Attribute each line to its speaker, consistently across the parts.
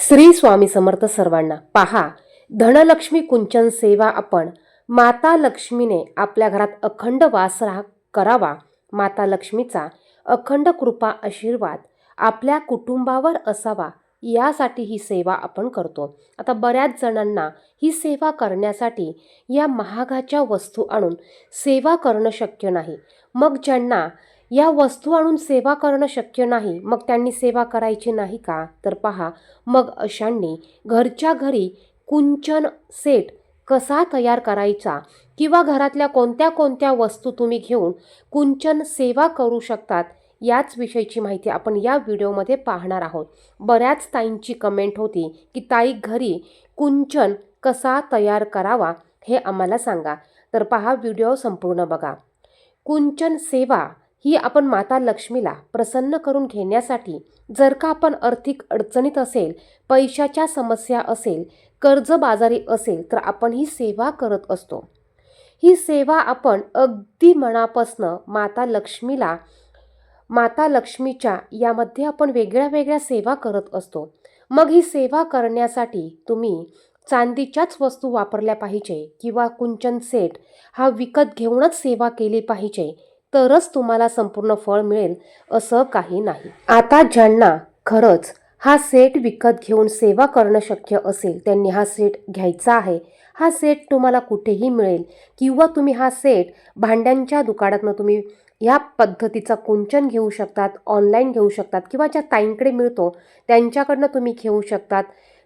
Speaker 1: श्री स्वामी समर्थ सर्वांना पहा धनलक्ष्मी कुंचन सेवा आपण माता लक्ष्मीने आपल्या घरात अखंड वास राहा करावा. माता लक्ष्मीचा अखंड कृपा आशीर्वाद आपल्या कुटुंबावर असावा यासाठी ही सेवा आपण करतो. आता बऱ्याच जणांना ही सेवा करण्यासाठी या महागाच्या वस्तू आणून सेवा करणं शक्य नाही. मग ज्यांना या वस्तू आणून सेवा करणं शक्य नाही. मग त्यांनी सेवा करायची नाही का? तर पहा मग अशांनी घरच्या घरी कुंचन सेट कसा तयार करायचा? किंवा घरातल्या कोणत्या कोणत्या वस्तू तुम्ही घेऊन कुंचन सेवा करू शकतात? याच विषयीची माहिती आपण या व्हिडिओमध्ये पाहणार आहोत. बऱ्याच ताईंची कमेंट होती की ताई घरी कुंचन कसा तयार करावा हे आम्हाला सांगा. तर पहा व्हिडिओ संपूर्ण बघा. कुंचन सेवा ही आपण माता लक्ष्मीला प्रसन्न करून घेण्यासाठी जर का आपण आर्थिक अडचणीत असेल पैशाच्या समस्या असेल कर्जबाजारी असेल तर आपण ही सेवा करत असतो. ही सेवा आपण अगदी मनापासनं माता लक्ष्मीला माता लक्ष्मीच्या यामध्ये आपण वेगळ्या वेगळ्या सेवा करत असतो. मग ही सेवा करण्यासाठी तुम्ही चांदीच्याच वस्तू वापरल्या पाहिजे किंवा कुंचन सेट हा विकत घेऊनच सेवा केली पाहिजे. तरच तुम्हाला संपूर्ण फळ मिळेल असं काही नाही. आता ज्यांना खरंच हा सेट विकत घेऊन सेवा करणं शक्य असेल त्यांनी हा सेट घ्यायचा आहे. हा सेट तुम्हाला कुठेही मिळेल किंवा तुम्ही हा सेट भांड्यांच्या दुकानातनं तुम्ही ह्या पद्धतीचा कुंचन घेऊ शकतात ऑनलाईन घेऊ शकतात किंवा ज्या ताईंकडे मिळतो त्यांच्याकडनं तुम्ही घेऊ शकतात.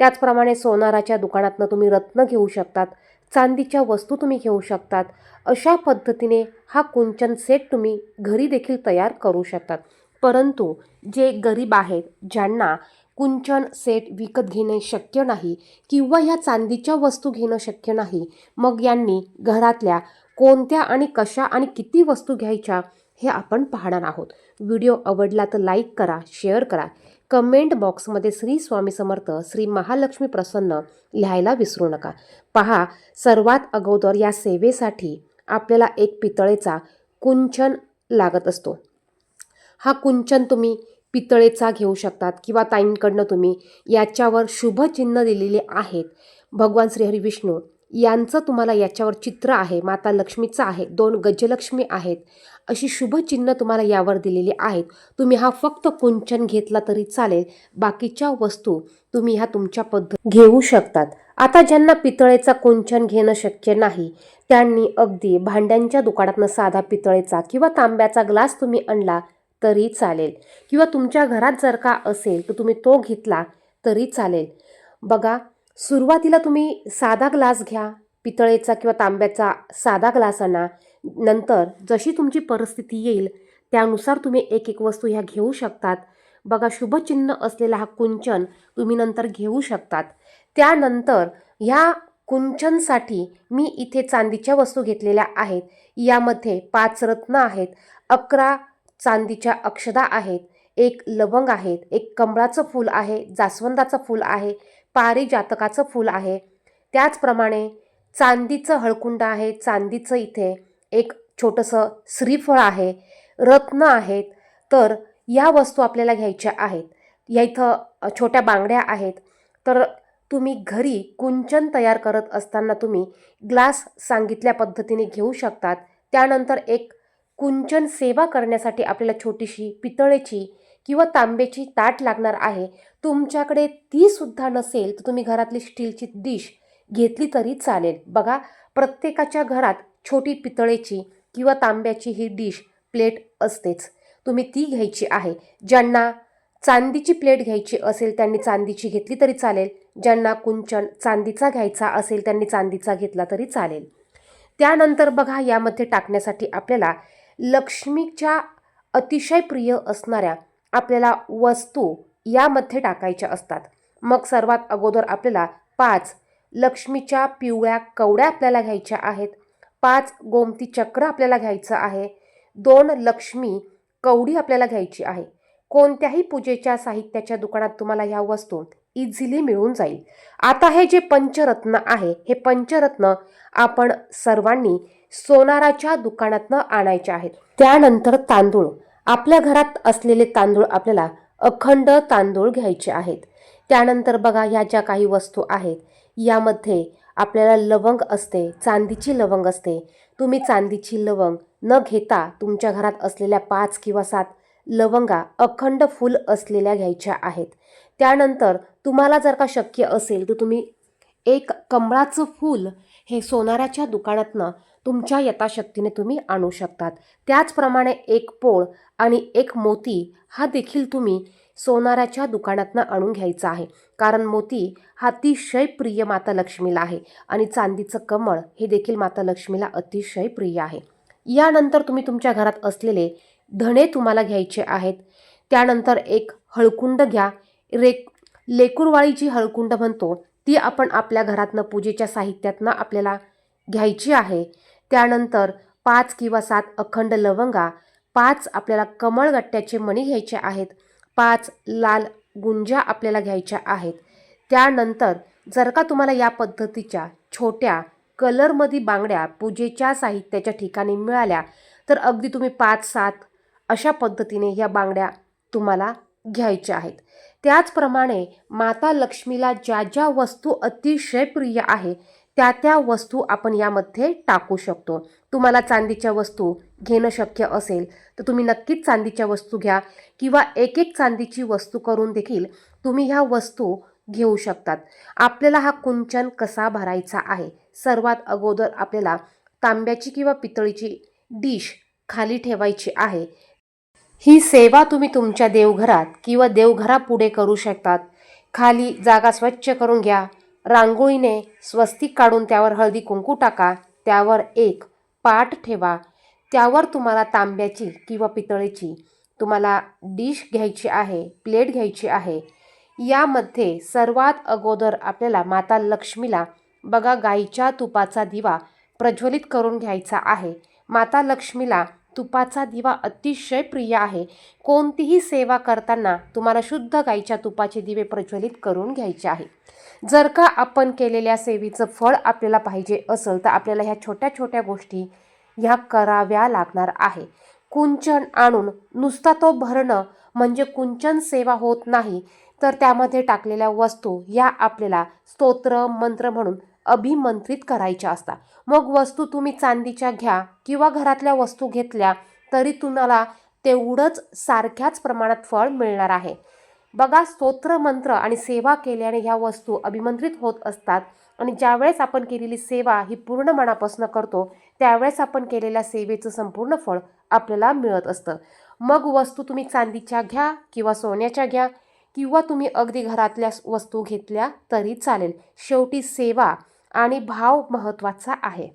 Speaker 1: त्याचप्रमाणे सोनाराच्या दुकानातनं तुम्ही रत्न घेऊ शकतात. चांदीच्या वस्तू तुम्ही घेऊ शकतात. अशा पद्धतीने हा कुंचन सेट तुम्ही घरी देखील तयार करू शकतात. परंतु जे गरीब आहेत ज्यांना कुंचन सेट विकत घेणे शक्य नाही किंवा ह्या चांदीच्या वस्तू घेणं शक्य नाही मग यांनी घरातल्या कोणत्या आणि कशा आणि किती वस्तू घ्यायच्या हे आपण पाहणार आहोत. व्हिडिओ आवडला तर लाईक करा शेअर करा. कमेंट बॉक्समध्ये श्री स्वामी समर्थ श्री महालक्ष्मी प्रसन्न लिहायला विसरू नका. पहा सर्वात अगोदर या सेवेसाठी आपल्याला एक पितळेचा कुंचन लागत असतो. हा कुंचन तुम्ही पितळेचा घेऊ शकतात किंवा ताईंकडनं तुम्ही याच्यावर शुभचिन्ह दिलेले आहेत. भगवान श्रीहरी विष्णू यांचं तुम्हाला याच्यावर चित्र आहे माता लक्ष्मीचं आहे दोन गजलक्ष्मी आहेत अशी शुभचिन्ह तुम्हाला यावर दिलेली आहेत. तुम्ही हा फक्त कुंचन घेतला तरी चालेल बाकीच्या वस्तू तुम्ही ह्या तुमच्या पद्धत घेऊ शकतात. आता ज्यांना पितळेचा कुंचन घेणं शक्य नाही त्यांनी अगदी भांड्यांच्या दुकानातनं साधा पितळेचा किंवा तांब्याचा ग्लास तुम्ही आणला तरी चालेल. किंवा तुमच्या घरात जर का असेल तर तुम्ही तो घेतला तरी चालेल. बघा सुरुवातीला तुम्ही साधा ग्लास घ्या पितळेचा किंवा तांब्याचा साधा ग्लास आणा. नंतर जशी तुमची परिस्थिती येईल त्यानुसार तुम्ही एक एक वस्तू ह्या घेऊ शकतात. बघा शुभचिन्ह असलेला हा कुंचन तुम्ही नंतर घेऊ शकतात. त्यानंतर ह्या कुंचनसाठी मी इथे चांदीच्या वस्तू घेतलेल्या आहेत. यामध्ये पाच रत्न आहेत अकरा चांदीच्या अक्षदा आहेत एक लवंग आहेत एक कमळाचं फूल आहे जास्वंदाचं फूल आहे पारिजातकाचं फूल आहे. त्याचप्रमाणे चांदीचं हळकुंड आहे. चांदीचं इथे एक छोटंसं श्रीफळ आहे. रत्न आहेत. तर या वस्तू आपल्याला घ्यायच्या आहेत. या इथं छोट्या बांगड्या आहेत. तर तुम्ही घरी कुंचन तयार करत असताना तुम्ही ग्लास सांगितल्या पद्धतीने घेऊ शकतात. त्यानंतर एक कुंचन सेवा करण्यासाठी आपल्याला छोटीशी पितळेची किंवा तांब्याची ताट लागणार आहे तुमच्याकडे ती सुद्धा नसेल तर तुम्ही घरातली स्टीलची डिश घेतली तरी चालेल. बघा प्रत्येकाच्या घरात छोटी पितळेची किंवा तांब्याची ही डिश प्लेट असतेच. तुम्ही ती घ्यायची आहे. ज्यांना चांदीची प्लेट घ्यायची असेल त्यांनी चांदीची घेतली तरी चालेल. ज्यांना कुंचन चांदीचा घ्यायचा असेल त्यांनी चांदीचा घेतला तरी चालेल. त्यानंतर बघा यामध्ये टाकण्यासाठी आपल्याला लक्ष्मीच्या अतिशय प्रिय असणाऱ्या आपल्याला वस्तू यामध्ये टाकायच्या असतात. मग सर्वात अगोदर आपल्याला पाच लक्ष्मीच्या पिवळ्या कवड्या आपल्याला घ्यायच्या आहेत. पाच गोमती चक्र आपल्याला घ्यायचं आहे. दोन लक्ष्मी कवडी आपल्याला घ्यायची आहे. कोणत्याही पूजेच्या साहित्याच्या दुकानात तुम्हाला ह्या वस्तू इझिली मिळून जाईल. आता हे जे पंचरत्न आहे हे पंचरत्न आपण सर्वांनी सोनाराच्या दुकानातनं आणायचे आहेत. त्यानंतर तांदूळ. आपल्या घरात असलेले तांदूळ आपल्याला अखंड तांदूळ घ्यायचे आहेत. त्यानंतर बघा ह्या ज्या काही वस्तू आहेत यामध्ये आपल्याला लवंग असते चांदीची लवंग असते. तुम्ही चांदीची लवंग न घेता तुमच्या घरात असलेल्या पाच किंवा सात लवंगा अखंड फुल असलेल्या घ्यायच्या आहेत. त्यानंतर तुम्हाला जर का शक्य असेल तर तुम्ही एक कमळाचं फूल हे सोनाराच्या दुकानातनं तुमच्या यथाशक्तीने तुम्ही आणू शकतात. त्याचप्रमाणे एक पोळ आणि एक मोती हा देखील तुम्ही सोनाराच्या दुकानातनं आणून घ्यायचा आहे. कारण मोती हा अतिशय प्रिय माता लक्ष्मीला आहे आणि चांदीचं कमळ हे देखील माता लक्ष्मीला अतिशय प्रिय आहे. यानंतर तुम्ही तुमच्या घरात असलेले धणे तुम्हाला घ्यायचे आहेत. त्यानंतर एक हळकुंड घ्या. रेक लेकुरवाळी जी हळकुंड म्हणतो ती आपण आपल्या घरातनं पूजेच्या साहित्यातनं आपल्याला घ्यायची आहे. त्यानंतर पाच किंवा सात अखंड लवंगा पाच आपल्याला कमळगट्ट्याचे मणी घ्यायचे आहेत पाच लाल गुंजा आपल्याला घ्यायच्या आहेत. त्यानंतर जर का तुम्हाला या पद्धतीच्या छोट्या कलरमध्ये बांगड्या पूजेच्या साहित्याच्या ठिकाणी मिळाल्या तर अगदी तुम्ही पाच सात अशा पद्धतीने ह्या बांगड्या तुम्हाला घ्यायच्या आहेत. त्याचप्रमाणे माता लक्ष्मीला ज्या ज्या वस्तू अतिशय प्रिय आहे त्या त्या वस्तू आपण यामध्ये टाकू शकतो. तुम्हाला चांदीच्या वस्तू घेणं शक्य असेल तर तुम्ही नक्कीच चांदीच्या वस्तू घ्या किंवा एक एक चांदीची वस्तू करून देखील तुम्ही ह्या वस्तू घेऊ शकतात. आपल्याला हा कुंचन कसा भरायचा आहे? सर्वात अगोदर आपल्याला तांब्याची किंवा पितळीची डिश खाली ठेवायची आहे. ही सेवा तुम्ही तुमच्या देवघरात किंवा देवघरापुढे करू शकतात. खाली जागा स्वच्छ करून घ्या. रांगोळीने स्वस्तिक काढून त्यावर हळदी कुंकू टाका त्यावर एक पाट ठेवा. त्यावर तुम्हाला तांब्याची किंवा पितळेची तुम्हाला डिश घ्यायची आहे प्लेट घ्यायची आहे. यामध्ये सर्वात अगोदर आपल्याला माता लक्ष्मीला बघा गाईच्या तुपाचा दिवा प्रज्वलित करून घ्यायचा आहे. माता लक्ष्मीला तुपाचा दिवा अतिशय प्रिय आहे. कोणतीही सेवा करताना तुम्हाला शुद्ध गाईच्या तुपाचे दिवे प्रज्वलित करून घ्यायचे आहे. जर का आपण केलेल्या सेवेचं फळ आपल्याला पाहिजे असेल तर आपल्याला ह्या छोट्या छोट्या गोष्टी ह्या कराव्या लागणार आहे. कुंचन आणून नुसता तो भरणं म्हणजे कुंचन सेवा होत नाही तर त्यामध्ये टाकलेल्या वस्तू या आपल्याला स्तोत्र मंत्र म्हणून अभिमंत्रित करायच्या असतात. मग वस्तू तुम्ही चांदीच्या घ्या किंवा घरातल्या वस्तू घेतल्या तरी तुम्हाला तेवढंच सारख्याच प्रमाणात फळ मिळणार आहे. बघा स्तोत्र मंत्र आणि सेवा केल्याने ह्या वस्तू अभिमंत्रित होत असतात आणि ज्यावेळेस आपण केलेली सेवा ही पूर्ण मनापासून करतो त्यावेळेस आपण केलेल्या सेवेचं संपूर्ण फळ आपल्याला मिळत असतं. मग वस्तू तुम्ही चांदीच्या घ्या किंवा सोन्याच्या घ्या किंवा तुम्ही अगदी घरातल्या वस्तू घेतल्या तरी चालेल. शेवटी सेवा आणि भाव महत्त्वाचा आहे.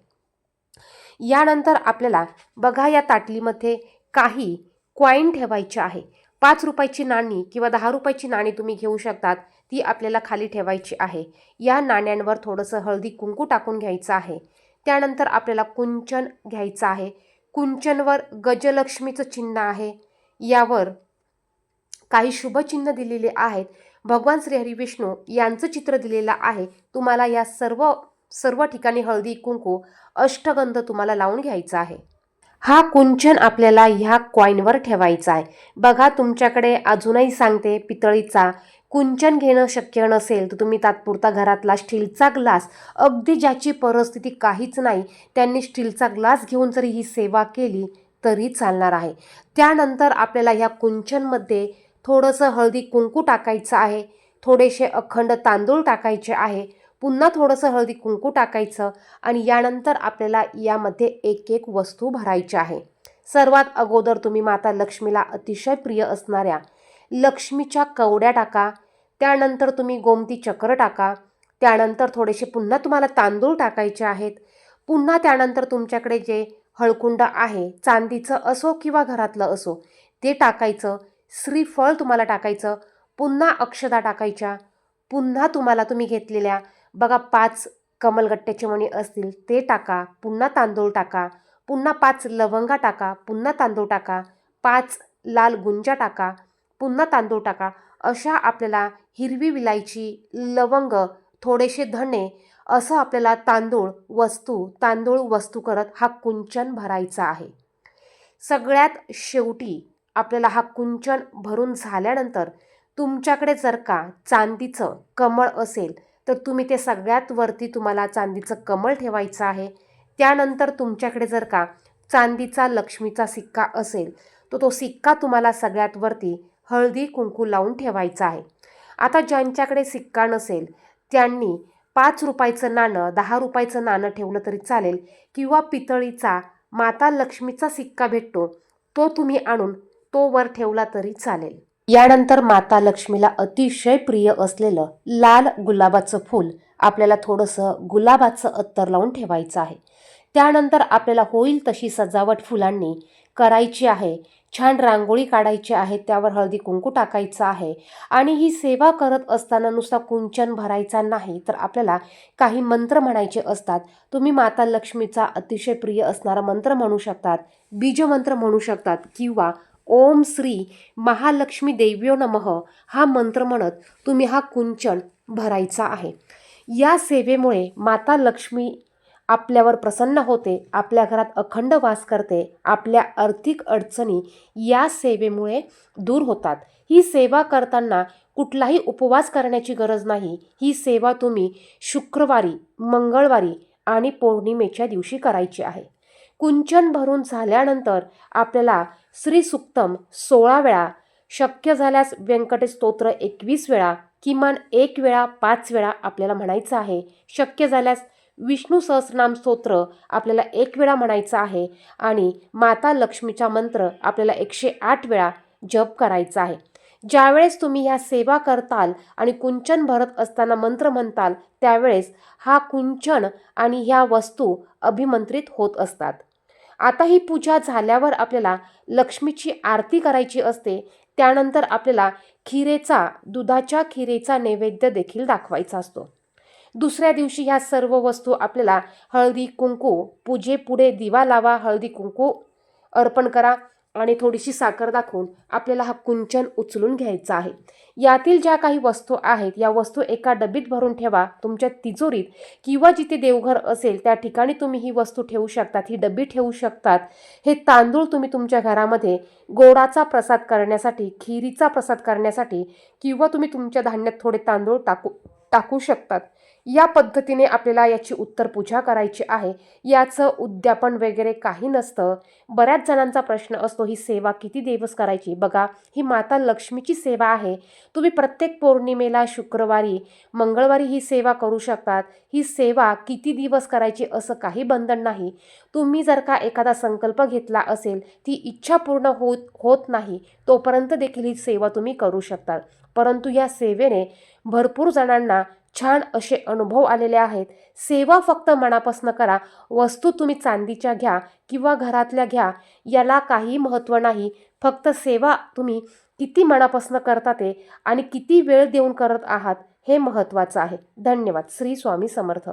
Speaker 1: यानंतर आपल्याला बघा या ताटलीमध्ये काही क्वाईन ठेवायची आहे. पाच रुपयाची नाणी किंवा दहा रुपयाची नाणी तुम्ही घेऊ शकतात. ती आपल्याला खाली ठेवायची आहे. या नाण्यांवर थोडंसं हळदी कुंकू टाकून घ्यायचं आहे. त्यानंतर आपल्याला कुंचन घ्यायचं आहे. कुंचनवर गजलक्ष्मीचं चिन्ह आहे. यावर काही शुभचिन्ह दिलेले आहेत. भगवान श्रीहरी विष्णू यांचं चित्र दिलेलं आहे. तुम्हाला या सर्व सर्व ठिकाणी हळदी कुंकू अष्टगंध तुम्हाला लावून घ्यायचा आहे. हा कुंचन आपल्याला ह्या कॉईनवर ठेवायचा आहे. बघा तुमच्याकडे अजूनही सांगते पितळीचा कुंचन घेणं शक्य नसेल तर तुम्ही तात्पुरता घरातला स्टीलचा ग्लास अगदी ज्याची परिस्थिती काहीच नाही त्यांनी स्टीलचा ग्लास घेऊन जरी ही सेवा केली तरी चालणार आहे. त्यानंतर आपल्याला ह्या कुंचनमध्ये थोडंसं हळदी कुंकू टाकायचं आहे. थोडेसे अखंड तांदूळ टाकायचे आहे. पुन्हा थोडंसं हळदी कुंकू टाकायचं आणि यानंतर आपल्याला यामध्ये एक एक वस्तू भरायची आहे. सर्वात अगोदर तुम्ही माता लक्ष्मीला अतिशय प्रिय असणाऱ्या लक्ष्मीच्या कवड्या टाका त्यानंतर तुम्ही गोमती चक्र टाका त्यानंतर थोडेसे पुन्हा तुम्हाला तांदूळ टाकायचे आहेत पुन्हा त्यानंतर तुमच्याकडे जे हळकुंड आहे चांदीचं असो किंवा घरातलं असो ते टाकायचं श्रीफळ तुम्हाला टाकायचं पुन्हा अक्षदा टाकायच्या पुन्हा तुम्हाला तुम्ही घेतलेल्या बघा पाच कमलगट्ट्याचे मणी असतील ते टाका पुन्हा तांदूळ टाका पुन्हा पाच लवंगा टाका पुन्हा तांदूळ टाका पाच लाल गुंजा टाका पुन्हा तांदूळ टाका. अशा आपल्याला हिरवी विलायची लवंग थोडेसे धणे असं आपल्याला तांदूळ वस्तू तांदूळ वस्तू करत हा कुंचन भरायचा आहे. सगळ्यात शेवटी आपल्याला हा कुंचन भरून झाल्यानंतर तुमच्याकडे जर का चांदीचं कमळ असेल तर तुम्ही ते सगळ्यात वरती तुम्हाला चांदीचं कमळ ठेवायचं आहे. त्यानंतर तुमच्याकडे जर का चांदीचा लक्ष्मीचा सिक्का असेल तर तो सिक्का तुम्हाला सगळ्यात वरती हळदी कुंकू लावून ठेवायचा आहे. आता ज्यांच्याकडे सिक्का नसेल त्यांनी पाच रुपयाचं नाणं दहा रुपयाचं नाणं ठेवलं तरी चालेल किंवा पितळीचा माता लक्ष्मीचा सिक्का भेटतो तो तुम्ही आणून तो वर ठेवला तरी चालेल. यानंतर माता लक्ष्मीला अतिशय प्रिय असलेलं लाल गुलाबाचं फूल आपल्याला थोडंसं गुलाबाचं अत्तर लावून ठेवायचं आहे. त्यानंतर आपल्याला होईल तशी सजावट फुलांनी करायची आहे. छान रांगोळी काढायची आहे त्यावर हळदी कुंकू टाकायचं आहे. आणि ही सेवा करत असताना नुसता कुंचन भरायचा नाही तर आपल्याला काही मंत्र म्हणायचे असतात. तुम्ही माता लक्ष्मीचा अतिशय प्रिय असणारा मंत्र म्हणू शकतात बीजमंत्र म्हणू शकतात किंवा ओम श्री महालक्ष्मी देव्यो नमः हा मंत्र म्हणत तुम्ही हा कुंचन भरायचा आहे. या सेवेमुळे माता लक्ष्मी आपल्यावर प्रसन्न होते आपल्या घरात अखंड वास करते आपल्या आर्थिक अडचणी या सेवेमुळे दूर होतात. ही सेवा करताना कुठलाही उपवास करण्याची गरज नाही. ही सेवा तुम्ही शुक्रवारी मंगळवारी आणि पौर्णिमेच्या दिवशी करायची आहे. कुंचन भरून झाल्यानंतर आपल्याला श्री सुक्तम सोळा वेळा शक्य झाल्यास व्यंकटेश स्तोत्र एकवीस वेळा किमान एक वेळा पाच वेळा आपल्याला म्हणायचं आहे. शक्य झाल्यास विष्णू सहस्रनाम स्तोत्र आपल्याला एक वेळा म्हणायचं आहे आणि माता लक्ष्मीचा मंत्र आपल्याला एकशे आठ वेळा जप करायचा आहे. ज्यावेळेस तुम्ही ह्या सेवा करताल आणि कुंचन भरत असताना मंत्र म्हणताल त्यावेळेस हा कुंचन आणि ह्या वस्तू अभिमंत्रित होत असतात. आता ही पूजा झाल्यावर आपल्याला लक्ष्मीची आरती करायची असते. त्यानंतर आपल्याला खिरेचा दुधाच्या खिरेचा नैवेद्य देखील दाखवायचा असतो. दुसऱ्या दिवशी ह्या सर्व वस्तू आपल्याला हळदी कुंकू पूजेपुढे दिवा लावा हळदी कुंकू अर्पण करा. आणि थोडीशी साखर दाखवून आपल्याला हा कुंचन उचलून घ्यायचा आहे. यातील ज्या काही वस्तू आहेत या वस्तू एका डबीत भरून ठेवा तुमच्या तिजोरीत किंवा जिथे देवघर असेल त्या ठिकाणी तुम्ही ही वस्तू ठेवू शकतात ही डबी ठेवू शकतात. हे तांदूळ तुम्ही तुमच्या घरामध्ये गोडाचा प्रसाद करण्यासाठी खिरीचा प्रसाद करण्यासाठी किंवा तुम्ही तुमच्या धान्यात थोडे तांदूळ टाकू टाकू शकतात. या पद्धतीने आपल्याला याची उत्तर पूजा करायची आहे. याचं उद्यापन वगैरे काही नसतं. बऱ्याच जणांचा प्रश्न असतो ही सेवा किती दिवस करायची? बघा ही माता लक्ष्मीची सेवा आहे. तुम्ही प्रत्येक पौर्णिमेला शुक्रवारी मंगळवारी ही सेवा करू शकतात. ही सेवा किती दिवस करायची असं काही बंधन नाही. तुम्ही जर का एखादा संकल्प घेतला असेल ती इच्छा पूर्ण होत होत नाही तोपर्यंत देखील ही सेवा तुम्ही करू शकतात परंतु या सेवेने भरपूर जणांना छान असे अनुभव आलेले आहेत. सेवा फक्त मनापासून करा वस्तू तुम्ही चांदीच्या घ्या किंवा घरातल्या घ्या याला काही महत्त्व नाही. फक्त सेवा तुम्ही किती मनापासून करता ते आणि किती वेळ देऊन करत आहात हे महत्त्वाचं आहे. धन्यवाद. श्री स्वामी समर्थ.